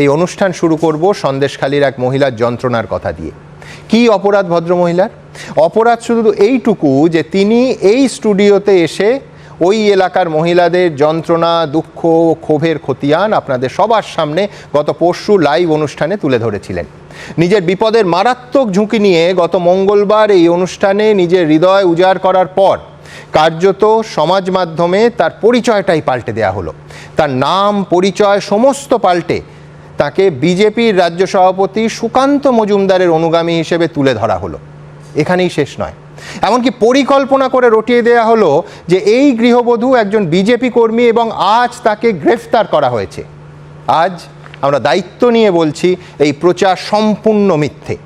এই অনুষ্ঠান শুরু করব সন্দেশখালীর এক মহিলার যন্ত্রণার কথা দিয়ে। কি অপরাধ ভদ্রমহিলার অপরাধ শুধু এইটুকু যে তিনি এই স্টুডিওতে এসে ওই এলাকার মহিলাদের যন্ত্রণা, দুঃখ ক্ষোভের খতিয়ান আপনাদের সবার সামনে গত পরশু লাইভ অনুষ্ঠানে তুলে ধরেছিলেন। নিজের বিপদের মারাত্মক ঝুঁকি নিয়ে গত মঙ্গলবার এই অনুষ্ঠানে নিজের হৃদয় উজাড় করার পর কার্যত সমাজ মাধ্যমে তার পরিচয়টাই পাল্টে দেয়া হলো। তার নাম, পরিচয় সমস্ত পাল্টে তাকে বিজেপির রাজ্য সভাপতি সুকান্ত মজুমদারের অনুগামী হিসেবে তুলে ধরা হলো। এখানেই শেষ নয়। এমনকি পরিকল্পনা করে রটিয়ে দেয়া হলো যে এই গৃহবধূ একজন বিজেপি কর্মী এবং আজ তাকে গ্রেফতার করা হয়েছে। আজ আমরা দায়িত্ব নিয়ে বলছি এই প্রচার সম্পূর্ণ মিথ্যে।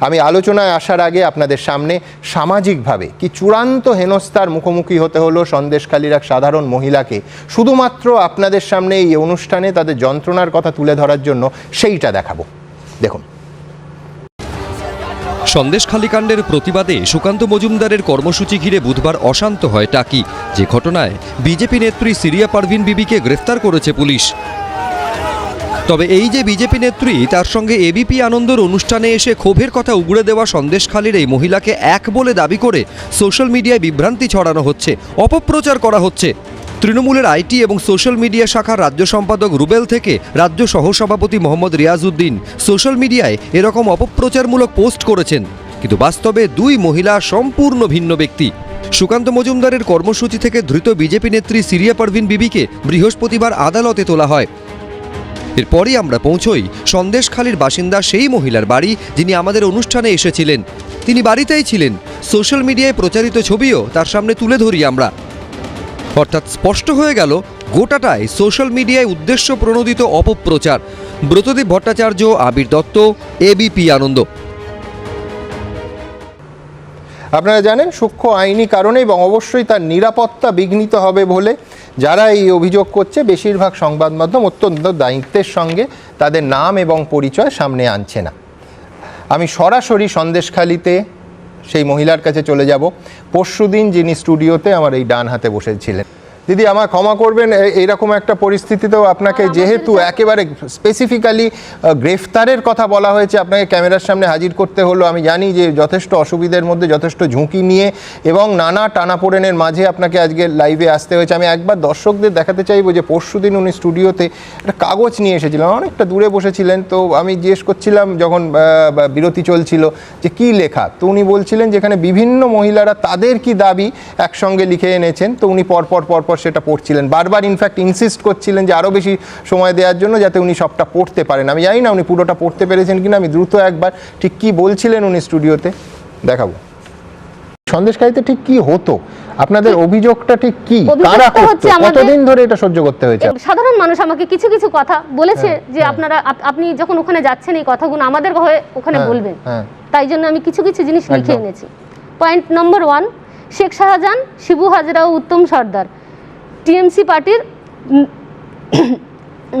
আমি আলোচনায় আসার আগে আপনাদের সামনে সামাজিকভাবে কি চূড়ান্ত হেনস্থার মুখোমুখি হতে হলো সন্দেশখালীর এক সাধারণ মহিলাকে, শুধুমাত্র আপনাদের সামনে এই অনুষ্ঠানে তাদের যন্ত্রণার কথা তুলে ধরার জন্য সেইটা দেখাবো। দেখুন। সন্দেশখালী কাণ্ডের প্রতিবাদে সুকান্ত মজুমদারের কর্মসূচি ঘিরে বুধবার অশান্ত হয় টাকি। যে ঘটনায় বিজেপি নেত্রী সিরিয়া পারভিন বিবিকে গ্রেফতার করেছে পুলিশ। তবে এই যে বিজেপি নেত্রী, তার সঙ্গে এবিপি আনন্দর অনুষ্ঠানে এসে ক্ষোভের কথা উগড়ে দেওয়া সন্দেশখালীর এই মহিলাকে এক বলে দাবি করে সোশ্যাল মিডিয়ায় বিভ্রান্তি ছড়ানো হচ্ছে, অপপ্রচার করা হচ্ছে। তৃণমূলের আইটি এবং সোশ্যাল মিডিয়া শাখার রাজ্য সম্পাদক রুবেল থেকে রাজ্য সহসভাপতি মোহাম্মদ রিয়াজউদ্দিন সোশ্যাল মিডিয়ায় এরকম অপপ্রচারমূলক পোস্ট করেছেন। কিন্তু বাস্তবে দুই মহিলা সম্পূর্ণ ভিন্ন ব্যক্তি। সুকান্ত মজুমদারের কর্মসূচি থেকে ধৃত বিজেপি নেত্রী সিরিয়া পারভিন বিবিকে বৃহস্পতিবার আদালতে তোলা হয়। এরপরই আমরা পৌঁছই। সন্দেশখালীর বাসিন্দা সেই মহিলার বাড়ি যিনি আমাদের অনুষ্ঠানে এসেছিলেন। তিনি বাড়িতেই ছিলেন। সোশ্যাল মিডিয়ায় প্রচারিত ছবিও তার সামনে তুলে ধরি আমরা। অর্থাৎ স্পষ্ট হয়ে গেল, গোটাটাই সোশ্যাল মিডিয়ায় উদ্দেশ্য প্রণোদিত অপপ্রচার। ব্রতদীপ ভট্টাচার্য, আবির দত্ত এবিপি আনন্দ। আপনারা জানেন, সূক্ষ্ম আইনি কারণে এবং অবশ্যই তার নিরাপত্তা বিঘ্নিত হবে বলে যারা এই অভিযোগ করছে, বেশিরভাগ সংবাদ মাধ্যম অত্যন্ত দায়িত্বের সঙ্গে তাদের নাম এবং পরিচয় সামনে আনছে না। আমি সরাসরি সন্দেশখালিতে সেই মহিলার কাছে চলে যাব। পরশুদিন যিনি স্টুডিওতে আমার এই ডান হাতে বসেছিলেন। দিদি আমার ক্ষমা করবেন এইরকম একটা পরিস্থিতিতেও আপনাকে যেহেতু একেবারে স্পেসিফিক্যালি গ্রেফতারের কথা বলা হয়েছে আপনাকে ক্যামেরার সামনে হাজির করতে হলো। আমি জানি যে যথেষ্ট অসুবিধার মধ্যে যথেষ্ট ঝুঁকি নিয়ে এবং নানা টানাপোড়েনের মাঝে আপনাকে আজকে লাইভে আসতে হয়েছে। আমি একবার দর্শকদের দেখাতে চাইব যে পরশুদিন উনি স্টুডিওতে একটা কাগজ নিয়ে এসেছিলেন। অনেকটা দূরে বসেছিলেন তো আমি জিজ্ঞেস করছিলাম যখন বিরতি চলছিল যে কি লেখা? তো উনি বলছিলেন যেখানে বিভিন্ন মহিলারা তাদের কি দাবি একসঙ্গে লিখে এনেছেন। তো উনি পরপর পরপর সেটা পড়ছিলেন। বারবার ইনফ্যাক্ট ইনসিস্ট করছিলেন যে আরও বেশি সময় দেওয়ার জন্য যাতে উনি সবটা পড়তে পারেন। আমি জানি না উনি পুরোটা পড়তে পেরেছেন কিনা আমি দ্রুত একবার ঠিক কি বলছিলেন উনি স্টুডিওতে দেখাবো। সন্দেশকারীতে ঠিক কি হতো? আপনাদের অভিযোগটা ঠিক কি? কারা করতো? কতদিন ধরে এটা সহ্য করতে হয়েছে? সাধারণ মানুষ আমাকে কিছু কিছু কথা বলেছে যে আপনারা আপনি যখন ওখানে যাচ্ছেন এই কথাগুলো আমাদের হয়ে ওখানে হ্যাঁ, বলবেন। হ্যাঁ। তাই জন্য আমি কিছু কিছু জিনিস লিখে এনেছি। Point number one Sheikh Shahjahan Shibu Hazra ও উত্তম সর্দার টিএমসি পার্টির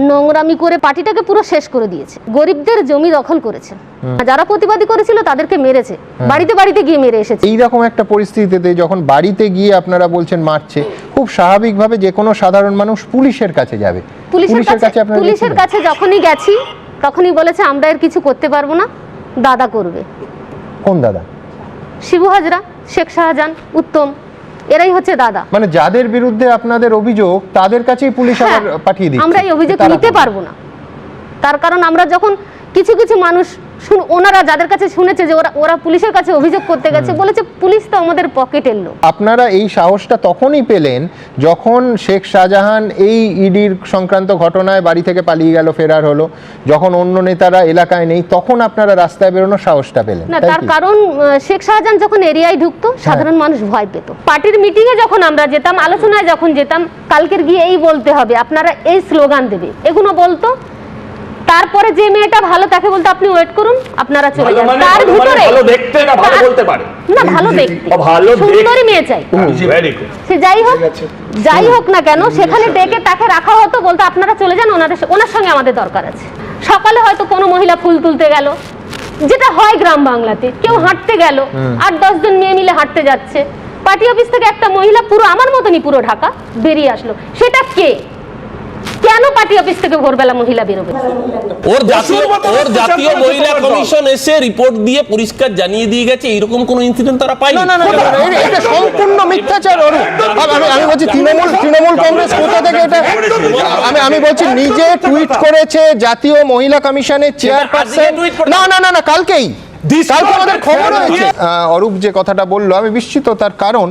নোংরামি করে পার্টিটাকে পুরো শেষ করে দিয়েছে। গরিবদের জমি দখল করেছে। যারা প্রতিবাদী করেছিল তাদেরকে মেরেছে। বাড়িতে বাড়িতে গিয়ে মেরে এসেছে। এইরকম একটা পরিস্থিতিতে যখন বাড়িতে গিয়ে আপনারা বলছেন মারছে খুব স্বাভাবিকভাবে যে কোনো সাধারণ মানুষ পুলিশের কাছে যাবে। পুলিশের কাছে পুলিশের কাছে যখনই গেছি তখনই বলেছে আমরা এর কিছু করতে পারব না দাদা করবে। কোন দাদা? শিবু হাজরা শেখ শাহজাহান উত্তম। এরাই হচ্ছে দাদা। মানে যাদের বিরুদ্ধে আপনাদের অভিযোগ তাদের কাছেই পুলিশ হ্যাঁ, আবার পাঠিয়ে দিচ্ছে। আমরা এই অভিযোগ নিতে পারব না। তার কারণ আমরা যখন কিছু কিছু মানুষ ওনারা যাদের কাছে শুনেছে যে ওরা ওরা পুলিশের কাছে অভিযোগ করতে গেছে বলেছে পুলিশ তো আমাদের পকেটের লোক। আপনারা এই সাহসটা তখনই পেলেন যখন শেখ শাহজাহান এই ইডির সংক্রান্ত ঘটনায় বাড়ি থেকে পালিয়ে গেল ফেরার হলো। যখন অন্য নেতারা এলাকায় নেই তখন আপনারা রাস্তায় বেরোনোর সাহসটা পেলেন না তার কারণ শেখ শাহজাহান যখন এরিয়ায় ঢুকতো সাধারণ মানুষ ভয় পেত। পার্টির মিটিং এ যখন আমরা যেতাম আলোচনায় যখন যেতাম কালকের গিয়ে এই বলতে হবে আপনারা এই স্লোগান দেবে। এগুলো বলতো তারপরে যে মেয়েটা ভালো তাকে বলতে আপনি ওয়েট করুন আপনারা চলে যান। মানে- তার মানে ভিতরে ভালো দেখতে না ভালো বলতে পারে? না ভালো দেখতে। ও, ভালো সুন্দরী মেয়ে চাই। ভেরি গুড সে যাই হোক যাই হোক না কেন সেখানে ডেকে তাকে রাখা হতো বলতো আপনারা চলে যান ওনাদের ওনার সঙ্গে আমাদের দরকার আছে। সকালে হয়তো কোনো মহিলা ফুল তুলতে গেল যেটা হয় গ্রাম বাংলাতে কেউ হাঁটতে গেল আট দশ জন মেয়ে মিলে হাঁটতে যাচ্ছে। পার্টি অফিস থেকে একটা মহিলা পুরো আমার মতনই পুরো ঢাকা বেরিয়ে আসলো। সেটা কে? কেন পার্টি অফিস থেকে ভোরবেলা মহিলা বেরোবে ওর জাতীয় ওর জাতীয় মহিলা কমিশন এসে রিপোর্ট দিয়ে পরিষ্কার জানিয়ে দিয়ে গেছে এরকম কোনো ইনসিডেন্ট তারা পায়নি না না না এটা- সম্পূর্ণ মিথ্যাচার অরূপ আমি আমি- বলছি তৃণমূল তৃণমূল কংগ্রেস কোথা থেকে এটা আমি আমি বলছি নিজে টুইট করেছে জাতীয় মহিলা কমিশনের চেয়ারপারসন না না না না কালকেই কালকে আমাদের খবর হয়েছে অরূপ যে কথাটা বলল আমি বিস্মিত তার কারণ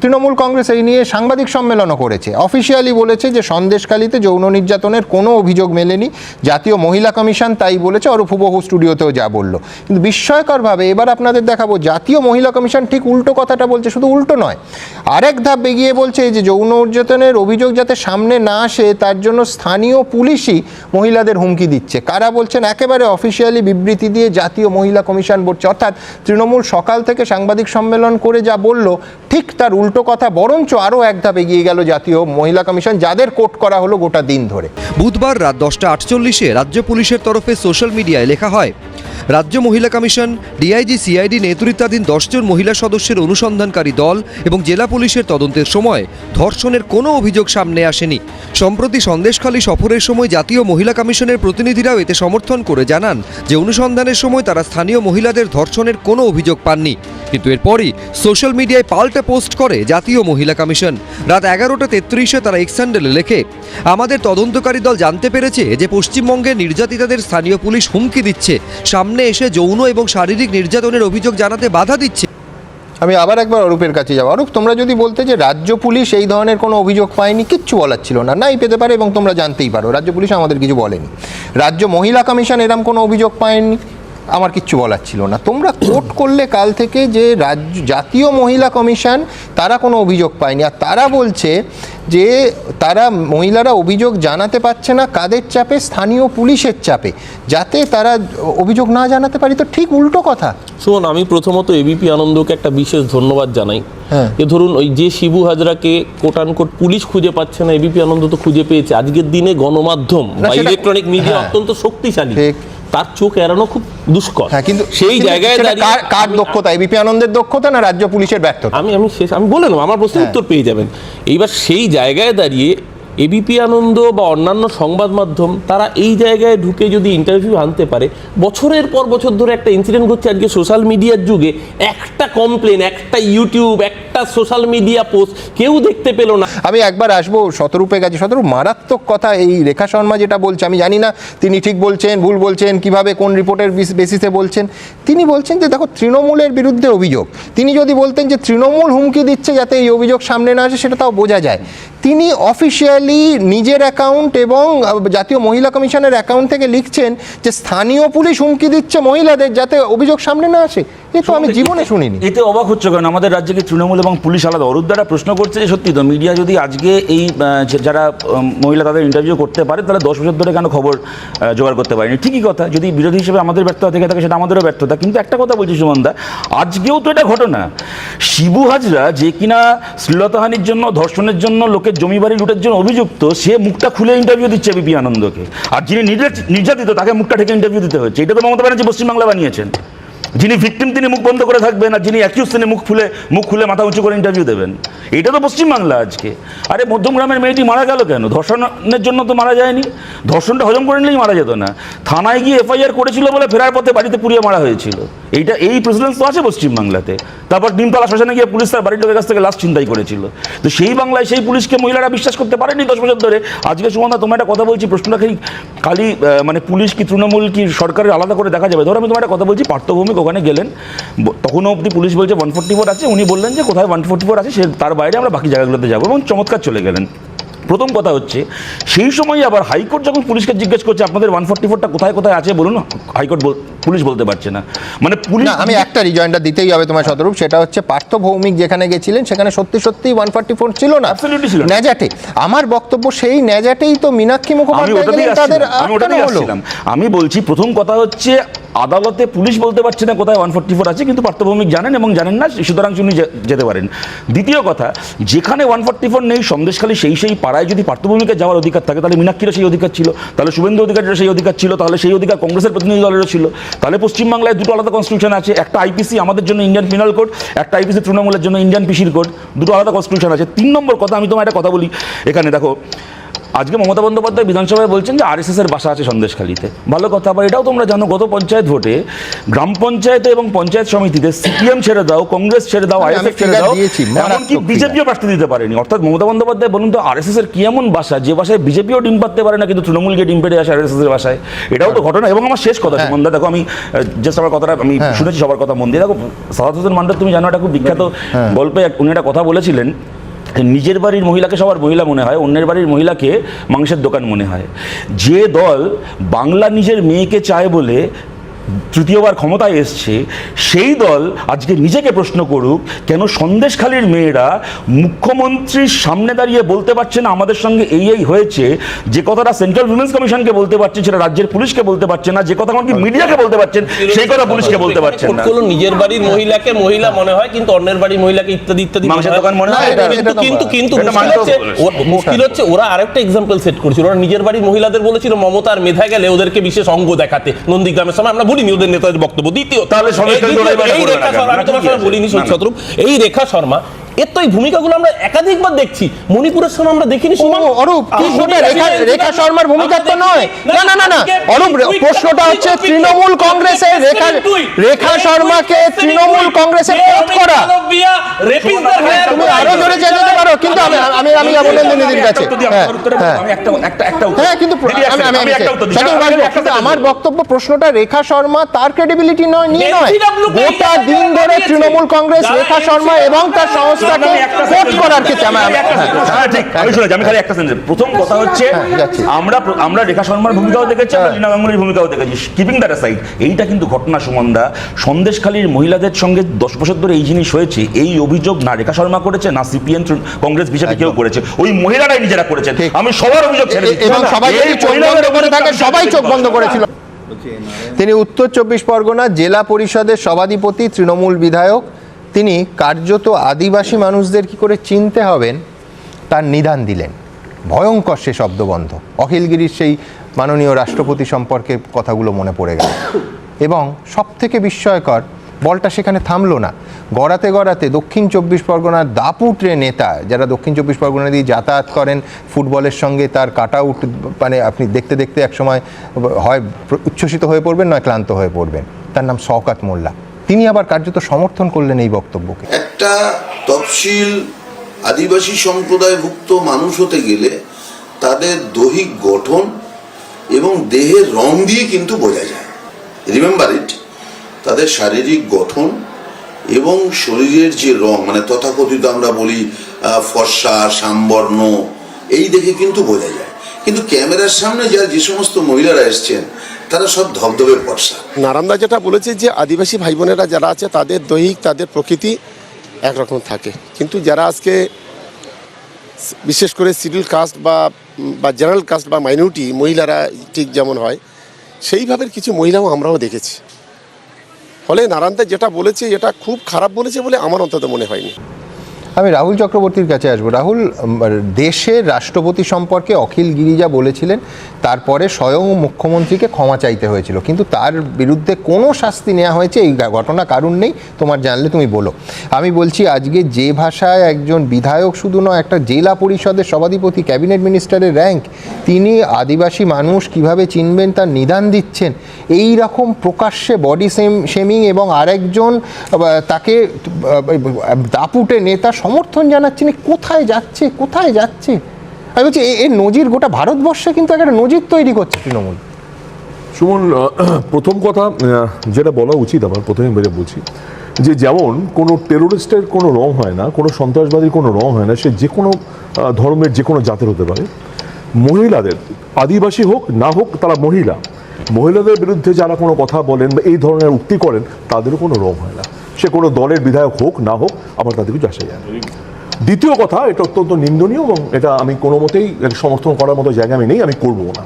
তৃণমূল কংগ্রেস এই নিয়ে সাংবাদিক সম্মেলনও করেছে। অফিসিয়ালি বলেছে যে সন্দেশকালীতে যৌন নির্যাতনের কোনো অভিযোগ মেলেনি। জাতীয় মহিলা কমিশন তাই বলেছে অরূপ হুবহু স্টুডিওতেও যা বলল। কিন্তু বিস্ময়করভাবে এবার আপনাদের দেখাবো, জাতীয় মহিলা কমিশন ঠিক উল্টো কথাটা বলছে, শুধু উল্টো নয়। আরেক ধাপ এগিয়ে বলছে যে যৌন নির্যাতনের অভিযোগ যাতে সামনে না আসে, তার জন্য স্থানীয় পুলিশই মহিলাদের হুমকি দিচ্ছে। কারা বলছেন, একেবারে অফিসিয়ালি বিবৃতি দিয়ে জাতীয় মহিলা কমিশন বলছে। অর্থাৎ তৃণমূল সকাল থেকে সাংবাদিক সম্মেলন করে যা বলল ঠিক তার উল্টো কথা, বরঞ্চ আরও এক ধাপ এগিয়ে গেল জাতীয় মহিলা কমিশন, যাদের কোট করা হলো গোটা দিন ধরে। বুধবার রাত দশটা আটচল্লিশে রাজ্য পুলিশের তরফে সোশ্যাল মিডিয়ায় লেখা হয় রাজ্য মহিলা কমিশন, ডিআইজি, সিআইডি নেতৃত্বাধীন দশজন মহিলা সদস্যের অনুসন্ধানকারী দল এবং জেলা পুলিশের তদন্তের সময় ধর্ষণের কোনো অভিযোগ সামনে আসেনি। সম্প্রতি সন্দেশখালী সফরের সময় জাতীয় মহিলা কমিশনের প্রতিনিধিরাও এতে সমর্থন করে জানান যে, অনুসন্ধানের সময় তারা স্থানীয় মহিলাদের ধর্ষণের কোনো অভিযোগ পাননি। কিন্তু এরপরই সোশ্যাল মিডিয়ায় পাল্টা পোস্ট করে জাতীয় মহিলা কমিশন। রাত এগারোটা তেত্রিশে তারা এক্সান্ডেলে লেখে, আমাদের তদন্তকারী দল জানতে পেরেছে যে পশ্চিমবঙ্গে নির্যাতিতাদের স্থানীয় পুলিশ হুমকি দিচ্ছে। সামনে এসে যৌন এবং শারীরিক নির্যাতনের অভিযোগ জানাতে বাধা দিচ্ছে। আমি আবার একবার অরূপের কাছে যাব। অরূপ, তোমরা যদি বলতে যে রাজ্য পুলিশ এই ধরনের কোনো অভিযোগ পায়নি, কিচ্ছু বলার ছিল না। নাই পেতে পারে এবং তোমরা জানতেই পারো। রাজ্য পুলিশ আমাদের কিছু বলেনি। রাজ্য মহিলা কমিশন এরম কোনো অভিযোগ পায়নি। আমার কিচ্ছু বলার ছিল না। তোমরা কোর্ট করলে কাল থেকে যে রাজ্য জাতীয় মহিলা কমিশন তারা কোনো অভিযোগ পায়নি। আর তারা বলছে যে তারা মহিলারা অভিযোগ জানাতে পারছে না কাদের চাপে স্থানীয় পুলিশের চাপে। যাতে তারা অভিযোগ না জানাতে পারি তো ঠিক উল্টো কথা। শোন আমি প্রথমত এবিপি আনন্দকে একটা বিশেষ ধন্যবাদ জানাই। হ্যাঁ। যে ধরুন ওই যে শিবু হাজরাকে কোটান কোট পুলিশ খুঁজে পাচ্ছে না এবিপি আনন্দ তো খুঁজে পেয়েছে। আজকের দিনে গণমাধ্যম বা ইলেকট্রনিক মিডিয়া হ্যাঁ। অত্যন্ত শক্তিশালী। তার চোখ এড়ানো খুব দুষ্কর। হ্যাঁ কিন্তু সেই জায়গায় কার- দক্ষতা? এবিপি আনন্দের দক্ষতা না রাজ্য পুলিশের ব্যর্থতা? আমি আমি শেষ আমি বলে নেব আমার প্রশ্নের হ্যাঁ। উত্তর পেয়ে যাবেন। এইবার সেই জায়গায় দাঁড়িয়ে এবিপি আনন্দ বা অন্যান্য সংবাদ মাধ্যম তারা এই জায়গায় ঢুকে যদি ইন্টারভিউ আনতে পারে বছরের পর বছর ধরে একটা ইনসিডেন্ট ঘটছে আজকে সোশ্যাল মিডিয়ার যুগে। একটা কমপ্লেন একটা ইউটিউব একটা সোশ্যাল মিডিয়া পোস্ট, কেউ দেখতে পেল না। আমি একবার আসব, শতরূপে গেছে। শতরূপ, মারাত্মক কথা এই রেখা শর্মা যেটা বলছে, আমি জানি না। তিনি ঠিক বলছেন, ভুল বলছেন, কীভাবে, কোন রিপোর্টের বেসিসে বলছেন। তিনি বলছেন যে, দেখো, তৃণমূলের বিরুদ্ধে অভিযোগ। তিনি যদি বলতেন যে, তৃণমূল হুমকি দিচ্ছে যাতে এই অভিযোগ সামনে না আসে, সেটা তাও বোঝা যায়। তিনি অফিসিয়ালি নিজের অ্যাকাউন্ট এবং জাতীয় মহিলা কমিশনের অ্যাকাউন্ট থেকে লিখছেন যে, স্থানীয় পুলিশ হুমকি দিচ্ছে মহিলাদের যাতে অভিযোগ সামনে না আসে। এ তো আমি জীবনে শুনিনি। এতে অবাক হচ্ছে কারণ আমাদের রাজ্যে কি তৃণমূল এবং পুলিশ আলাদা? অরূপ দ্বারা প্রশ্ন করছে যে সত্যি তো মিডিয়া যদি আজকে এই যারা মহিলা তাদের ইন্টারভিউ করতে পারে তাহলে দশ বছর ধরে কেন খবর জোগাড় করতে পারেনি? ঠিকই কথা যদি বিরোধী হিসেবে আমাদের ব্যর্থতা থেকে থাকে সেটা আমাদেরও ব্যর্থতা। কিন্তু একটা কথা বলছি সুমনদা আজকেও তো এটা ঘটনা। শিবু হাজরা যে কিনা শ্লীলতাহানির জন্য ধর্ষণের জন্য লোকের জমি বাড়ি লুটের জন্য অভিযুক্ত সে মুখটা খুলে ইন্টারভিউ দিচ্ছে বিপি আনন্দকে। আর যিনি নির্যাতিত তাকে মুখটা ঠেকে ইন্টারভিউ দিতে হচ্ছে। এটা তো মমতা ব্যানার্জি পশ্চিমবাংলা বানিয়েছেন। যিনি ভিকটিম তিনি মুখ বন্ধ করে থাকবেন আর যিনি অ্যাকিউজ তিনি মুখ খুলে মুখ খুলে মাথা উঁচু করে ইন্টারভিউ দেবেন। এটা তো পশ্চিমবাংলা আজকে। আরে মধ্যমগ্রামের মেয়েটি মারা গেল কেন? ধর্ষণের জন্য তো মারা যায়নি। ধর্ষণটা হজম করে নিলেই মারা যেত না। থানায় গিয়ে এফআইআর করেছিল বলে ফেরার পথে বাড়িতে পুড়িয়ে মারা হয়েছিল। এইটা, এই প্রেসিডেন্স তো আছে পশ্চিমবাংলাতে। তারপর নিমতলা শ্মশানে গিয়ে পুলিশ তার বাড়ির লোকের কাছ থেকে লাশ চিন্তাই করেছিল। তো সেই বাংলায় সেই পুলিশকে মহিলারা বিশ্বাস করতে পারেনি দশ বছর ধরে। আজকে সুমন্দা তোমার একটা কথা বলছি, প্রশ্নটা খালি খালি মানে পুলিশ কি তৃণমূল কি সরকারের আলাদা করে দেখা যাবে? ধরো আমি তোমার একটা কথা বলছি পার্থভৌমিক ওখানে গেলেন। তখন অবধি পুলিশ বলছে ওয়ান ফোর্টি ফোর আছে। উনি বললেন যে, কোথায় ওয়ান ফোর্টি ফোর আছে? সে তার বাইরে আমরা বাকি জায়গাগুলোতে যাব। এবং চমৎকার চলে গেলেন। প্রথম কথা হচ্ছে, সেই সময় আবার হাইকোর্ট যখন পুলিশকে জিজ্ঞেস করছে, আপনাদের ওয়ান ফোর্টি ফোরটা কোথায় কোথায় আছে? বলুন, হাইকোর্ট পুলিশ বলতে পারছে না। মানে পুলিশ আমি একটা রিজয়েন্টার দিতেই হবে তোমার সদরূপ সেটা হচ্ছে পার্থ ভৌমিক যেখানে গেছিলেন সেখানে সত্যি সত্যি ওয়ান ফর্টি ফোর ছিল না। ছিল ন্যাজাটে। আমার বক্তব্য সেই ন্যাজাটেই তো মীনাক্ষী মুখোপাধ্যায় তাদের আমি বলছি প্রথম কথা হচ্ছে আদালতে পুলিশ বলতে পারছে না কোথায় ওয়ান ফোর্টি ফোর আছে কিন্তু পার্থভৌমিক জানেন এবং জানেন না সুতরাং তিনি যেতে পারেন। দ্বিতীয় কথা যেখানে ওয়ান ফোর্টি ফোর নেই সন্দেশখালী সেই সেই পাড়ায় যদি পার্থভৌমিকে যাওয়ার অধিকার থাকে তাহলে মীনাক্ষীরও সেই অধিকার ছিল তাহলে শুভেন্দু অধিকারীরও সেই অধিকার ছিল তাহলে সেই অধিকার কংগ্রেসের প্রতিনিধি দলেরও ছিল। তাহলে পশ্চিমবাংলায় দুটো আলাদা কনস্টিটিউশন আছে, একটা আইপিসি আমাদের জন্য ইন্ডিয়ান পিনাল কোড একটা আইপিসি তৃণমূলের জন্য ইন্ডিয়ান পিসির কোড দুটো আলাদা কনস্টিটিউশন আছে। তিন নম্বর কথা আমি তোমার একটা কথা বলি, এখানে দেখো আজকে মমতা বন্দ্যোপাধ্যায় বিধানসভায় বলছেন যে আরএসএস এর বাসা আছে সন্দেশখালীতে। ভালো কথা আবার এটাও তোমরা জানো গত পঞ্চায়েত ভোটে গ্রাম পঞ্চায়েতে এবং পঞ্চায়েত সমিতিতে সিপিএম ছেড়ে দাও কংগ্রেস ছেড়ে দাও আইএসএফ ছেড়ে দাও এমনকি বিজেপিও প্রার্থী দিতে পারেনি। অর্থাৎ মমতা বন্দ্যোপাধ্যায় বলুন তো আরএসএস এর কি এমন বাসা? যে বাসায় বিজেপিও ডিম পাততে পারে না কিন্তু তৃণমূলকে ডিম পেটে আসে আরএসএস এর বাসায়। এটাও তো ঘটনা এবং আমার শেষ কথা সুমনদা দেখো আমি জাস্ট আমার কথাটা আমি শুনেছি সবার কথা মন দিয়ে। দেখো সাদাত হোসেন মান্ডার তুমি জানো এটা খুব বিখ্যাত গল্পে উনি একটা কথা বলেছিলেন নিজের বাড়ির মহিলাকে সবার মহিলা মনে হয়, অন্যের বাড়ির মহিলাকে মাংসের দোকান মনে হয়। যে দল বাংলা নিজের মেয়েকে চায় বলে তৃতীয়বার ক্ষমতায় এসছে সেই দল আজকে নিজেকে প্রশ্ন করুক কেন সন্দেশখালীর মেয়েরা মুখ্যমন্ত্রীর সামনে দাঁড়িয়ে বলতে পারছে না আমাদের সঙ্গে এই এই হয়েছে যে কথাটা সেন্ট্রাল উইমেন্স কমিশনকে বলতে পারছে সেটা রাজ্যের পুলিশকে বলতে পারছে না যে কথা এমনকি মিডিয়াকে বলতে পারছেন সেই কথা পুলিশকে বলতে পারছেন না। নিজের বাড়ির মহিলাকে মহিলা মনে হয় কিন্তু অন্যের বাড়ির মহিলাকে ইত্যাদি ইত্যাদি মনে হয়, কিন্তু- কিন্তু মুশকিল হচ্ছে ওরা আরেকটা এক্সাম্পল সেট করেছিল। ওরা নিজের বাড়ির মহিলাদের বলেছিল মমতার মেধা গেলে ওদেরকে বিশেষ অঙ্গ দেখাতে নন্দীগ্রামের সময় আমরা বলিনি ওদের নেতাদের বক্তব্য দ্বিতীয় তাহলে এই- রেখা শর্মা আমি তোমার। বলিনি এই রেখা শর্মা এর তো এই ভূমিকাগুলো আমরা একাধিকবার দেখছি মণিপুরের সময় আমরা দেখিনি সুমন? অরূপ রেখা রেখা শর্মার ভূমিকা তো আমরা নয় না না না না অরূপ প্রশ্নটা হচ্ছে তৃণমূল কংগ্রেসের রেখা রেখা শর্মাকে তৃণমূল কংগ্রেসের তুই- কোট করা তুমি আরও জোরে চেয়ে যেতে পারো কিন্তু আমি আমি আমি অভিনন্দন দিদির কাছে হ্যাঁ হ্যাঁ আমি একটা একটা একটা উত্তর- হ্যাঁ কিন্তু আমার বক্তব্য প্রশ্নটা রেখা শর্মা তার ক্রেডিবিলিটি নয় নিয়ে নয় গোটা দিন ধরে তৃণমূল কংগ্রেস রেখা শর্মা এবং তার সংস্থাকে আমি কোট করার বলব। ক্ষেত্রে আমি আমি একটা sentence- হ্যাঁ, ঠিক। আমি শুনেছি আমি খালি একটা সেন্টেন্স প্রথম কথা হচ্ছে আমরা আমরা রেখা শর্মার ভূমিকাও দেখেছি আমরা লীনা গাঙ্গুলির ভূমিকাও দেখেছি। কিপিং দ্যাট সাইড এইটা কিন্তু ঘটনা সুমনদা। সন্দেশখালীর মহিলাদের সঙ্গে দশ বছর ধরে এই জিনিস হয়েছে এই অভিযোগ না রেখা শর্মা করেছে না সিপিএম কংগ্রেস বিজেপি কেউ করেছে। ওই মহিলারাই নিজেরা করেছেন। আমি সবার অভিযোগ ছেড়ে এবং সবাই চোখ বন্ধ করেছিল। তিনি উত্তর চব্বিশ পরগনা জেলা পরিষদের সভাধিপতি তৃণমূল বিধায়ক তিনি কার্যত আদিবাসী মানুষদের কি করে চিনতে হবেন? তার নিদান দিলেন। ভয়ঙ্কর সে শব্দবন্ধ অখিলগিরির সেই মাননীয় রাষ্ট্রপতি সম্পর্কে কথাগুলো মনে পড়ে গেল। এবং সব থেকে বিস্ময়কর, বলটা সেখানে থামলো না। গড়াতে গড়াতে দক্ষিণ চব্বিশ পরগনার দাপুটে নেতা, যারা দক্ষিণ চব্বিশ পরগনা দিয়ে যাতায়াত করেন, ফুটবলের সঙ্গে তার কাট আউট মানে আপনি দেখতে দেখতে একসময় হয় উচ্ছ্বসিত হয়ে পড়বেন, নয় ক্লান্ত হয়ে পড়বেন। তার নাম শওকাত মোল্লা। তিনি আবার কার্যত সমর্থন করলেন এই বক্তব্যকে। একটা তফসিল আদিবাসী সম্প্রদায়ভুক্ত মানুষ হতে গেলে তাদের দৈহিক গঠন এবং দেহের রং দিয়ে কিন্তু বোঝা যায়। রিমেম্বার ইট তাদের শারীরিক গঠন এবং শরীরের যে রং মানে তথাকথিত আমরা বলি ফর্সা, সামবর্ণ, এই দেখে কিন্তু বোঝা যায়। কিন্তু ক্যামেরার সামনে যা যে সমস্ত মহিলারা এসছেন তারা সব ধবধবে ফর্সা নারান্দা যেটা বলেছে যে আদিবাসী ভাই বোনেরা যারা আছে, তাদের দৈহিক, তাদের প্রকৃতি একরকম থাকে। কিন্তু যারা আজকে বিশেষ করে সিডিউল কাস্ট বা বা জেনারেল কাস্ট বা মাইনরিটি মহিলারা ঠিক যেমন হয় সেইভাবে কিছু মহিলাও আমরাও দেখেছি। ফলে নারান্দা যেটা বলেছে, এটা খুব খারাপ বলেছে বলে আমার অন্তত মনে হয়নি। আমি রাহুল চক্রবর্তীর কাছে আসব। রাহুল দেশের রাষ্ট্রপতি সম্পর্কে অখিল গিরিজা বলেছিলেন, তারপরে স্বয়ং মুখ্যমন্ত্রীকে ক্ষমা চাইতে হয়েছিল। কিন্তু তার বিরুদ্ধে কোনো শাস্তি নেওয়া হয়েছে, এই ঘটনা কারণ নেই, তোমার জানলে তুমি বলো। আমি বলছি, আজকে যে ভাষায় একজন বিধায়ক, শুধু নয়, একটা জেলা পরিষদের সভাধিপতি, ক্যাবিনেট মিনিস্টারের র্যাঙ্ক, তিনি আদিবাসী মানুষ কীভাবে চিনবেন, তার নিদান দিচ্ছেন, এই রকম প্রকাশ্যে বডি সেম শেমিং এবং আরেকজন তাকে দাপুটে নেতা সমর্থন জানাচ্ছেন এ কোথায় যাচ্ছে কোথায় যাচ্ছে? আমি বলছি এর নজির গোটা ভারতবর্ষে কিন্তু একটা নজির তৈরি করছে তৃণমূল। সুমন প্রথম কথা যেটা বলা উচিত আমার, প্রথমে বেড়ে বলছি যে যেমন কোনো টেরোরিস্টের কোনো রং হয় না, কোনো সন্ত্রাসবাদীর কোনো রং হয় না, সে যে কোনো ধর্মের যে কোনো জাতের হতে পারে। মহিলাদের, আদিবাসী হোক, না হোক, তারা মহিলা। মহিলাদের বিরুদ্ধে যারা কোনো কথা বলেন বা এই ধরনের উক্তি করেন, তাদেরও কোনো রং হয় না। সে কোনো দলের বিধায়ক হোক, না হোক, আমার তাদের কিছু আসে যায় দ্বিতীয় কথা, এটা অত্যন্ত নিন্দনীয় এবং এটা আমি কোনো মতেই সমর্থন করার মতো জায়গা আমি নেই, আমি করব না।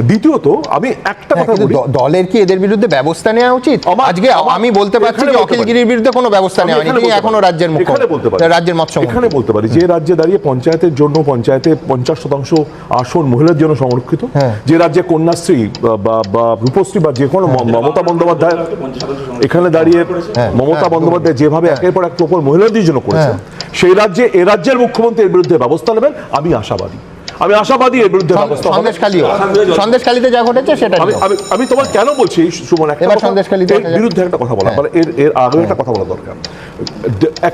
দ্বিতীয়ত আমি একটা হ্যাঁ, কথা বলি। দলের কি এদের বিরুদ্ধে ব্যবস্থা নেওয়া উচিত? আজকে আমি বলতে পারছি যে বলতে অখিল গিরির বিরুদ্ধে কোনো ব্যবস্থা নেওয়া হয়নি। তিনি এখনও রাজ্যের মুখ্য এখানে বলতে পারি। রাজ্যের মৎস্য এখানে বলতে পারি যে রাজ্যে দাঁড়িয়ে পঞ্চায়েতের জন্য পঞ্চায়েতে পঞ্চাশ শতাংশ আসন মহিলার জন্য সংরক্ষিত। হ্যাঁ। যে রাজ্যে কন্যাশ্রী বা- রূপশ্রী বা যে কোনো মমতা বন্দ্যোপাধ্যায় এখানে দাঁড়িয়ে হ্যাঁ, মমতা হ্যাঁ, বন্দ্যোপাধ্যায় যেভাবে একের পর এক প্রকল্প মহিলাদের জন্য করেছেন সেই রাজ্যে এ রাজ্যের মুখ্যমন্ত্রী এর বিরুদ্ধে ব্যবস্থা নেবেন আমি আশাবাদী। আমি আশাবাদী এর বিরুদ্ধে ব্যবস্থা সন্দেশখালীও। সন্দেশখালীতে যা ঘটেছে সেটা আমি আমি তোমার কেন বলছি সুমন একটা এবার সন্দেশখালীতে। বিরুদ্ধে একটা কথা বলা হ্যাঁ। মানে এর এর আগে একটা কথা বলা দরকার।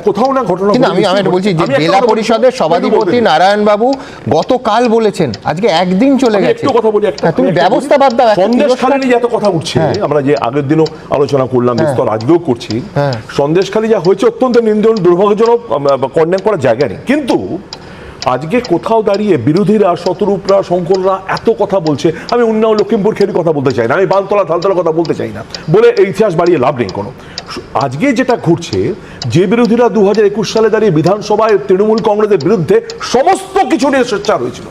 কোথাও না ঘটনা কিন্তু আমি আমি বলছি যে জেলা পরিষদের সভাধিপতি নারায়ণ বাবু গতকাল বলেছেন আজকে একদিন চলে গেছে। একটু কথা বলি একটা হ্যাঁ, তুমি ব্যবস্থা বাদ দাও একটা সন্দেশ নিয়ে এত কথা উঠছে আমরা যে আগের দিনও আলোচনা করলাম বিস্তর আজকেও করছি। হ্যাঁ। সন্দেশ খালি যা হয়েছে অত্যন্ত নিন্দন দুর্ভাগ্যজনক কন্ডেম করার জায়গা নেই। কিন্তু আজকে কোথাও দাঁড়িয়ে বিরোধীরা শতরূপরা শঙ্কররা এত কথা বলছে। আমি উন্নাও লক্ষিমপুর খেরি কথা বলতে চাই না, আমি বালতলা ধালতলা কথা বলতে চাই না। বলে এই ইতিহাস বাড়িয়ে লাভ নেই কোনো। আজকে যেটা ঘুরছে যে বিরোধীরা দু সালে দাঁড়িয়ে বিধানসভায় তৃণমূল কংগ্রেসের বিরুদ্ধে সমস্ত কিছু নিয়ে সোচ্চার হয়েছিল।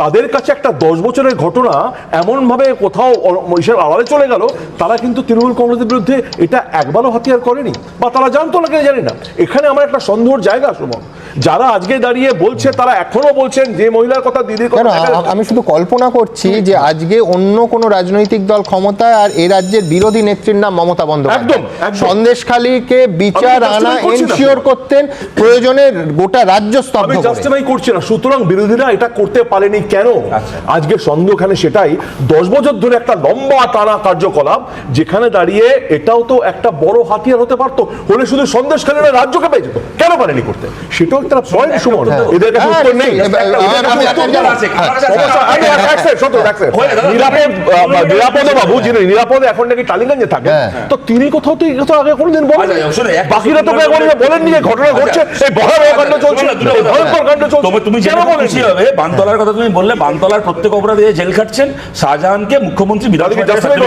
তাদের কাছে একটা দশ বছরের ঘটনা এমনভাবে কোথাও মহিষের আড়ালে চলে গেল তারা কিন্তু তৃণমূল কংগ্রেসের বিরুদ্ধে এটা একবারও হাতিয়ার করেনি বা তারা জানতো না কেন জানি না এখানে আমার একটা সন্দেহর জায়গা সুমন যারা আজকে দাঁড়িয়ে বলছে তারা এখনও বলছেন যে মহিলার কথা দিদির কথা। আমি শুধু কল্পনা করছি যে আজকে অন্য কোনো রাজনৈতিক দল ক্ষমতায় আর এ রাজ্যের বিরোধী নেত্রীর নাম মমতা বন্দ্যোপাধ্যায়। সন্দেশখালীকে বিচার আনা। এনশিওর করতেন প্রয়োজনে গোটা রাজ্য স্তব্ধ আমি জাস্টিফাই করছি না সুতরাং বিরোধীরা এটা করতে পারেনি কেন আচ্ছা। আজকে সন্দেহখানে সেটাই দশ বছর ধরে একটা লম্বা টানা কার্যকলাপ যেখানে দাঁড়িয়ে এটাও তো একটা বড় হাতিয়ার হতে পারতো হলে শুধু সন্দেশ সন্দেশখালীরা রাজ্যকে পেয়ে যেত কেন পারেনি করতে সেটাও একটা পয়েন্ট সুমন এদের কাছে হ্যাঁ, উত্তর নেই নিশ্চয়ই। এদের কাছে উত্তর একটা নেই। হয়ে নিরাপদ বাবু যিনি নিরাপদে এখন নাকি টালিগঞ্জে থাকে হ্যাঁ। তো তিনি কোথাও তো এই কথা আগে কোনোদিন বলেন আচ্ছা, বাকিরা তো শুধু বলেননি ঘটনা ঘটছে এই ভয়াবহ কাণ্ড চলছে। ভয়ঙ্কর কাণ্ড চলছে তবে তুমি কেন বলেননি? হবে বানতলার কথা তুমি বললে বানতলার প্রত্যেক অপরাধী জেল খাটছেন শাহজাহানকে মুখ্যমন্ত্রী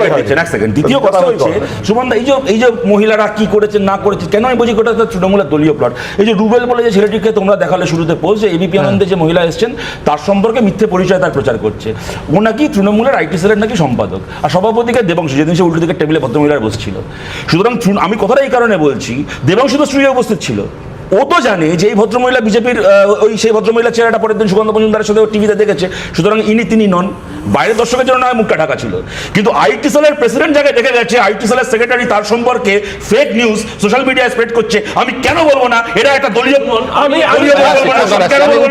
হয়। এক সেকেন্ড দ্বিতীয় কথা হচ্ছে সুমন এই যে এই যে মহিলারা কি করেছেন না করেছেন কেন আমি বলছি ওটা তৃণমূলের দলীয় প্লট? এই যে রুবেল বলে যে ছেলেটিকে তোমরা দেখালে শুরুতে পোস্ট যে এবিপি আনন্দে যে মহিলা এসেছেন তার সম্পর্কে মিথ্যে পরিচয় তার প্রচার করছে। ও নাকি তৃণমূলের আইটি সেলের নাকি সম্পাদক। আর সভাপতিকে দেবাংশু যেদিন সে উল্টো দিকে টেবিলে ভদ্রমহিলার বসছিল। সুতরাং আমি কথাটা এই কারণে বলছি দেবাংশু তো স্টুডিও উপস্থিত ছিল। ও তো জানে যে এই ভদ্রমহিলা বিজেপির ওই সেই ভদ্রমহিলা চেহারাটা পরের দিন সুগন্ধ মজুমদারের সাথে টিভিতে দেখেছে। সুতরাং ইনি তিনি নন। বাইরের দর্শকের জন্য নয় মুখটা ঢাকা ছিল। কিন্তু আইটি সেলের প্রেসিডেন্ট জায়গায় দেখে গেছে আইটি সেলের সেক্রেটারি তার সম্পর্কে ফেক নিউজ সোশ্যাল মিডিয়ায় স্প্রেড করছে। আমি কেন বলব না? এটা একটা দলীয় আমি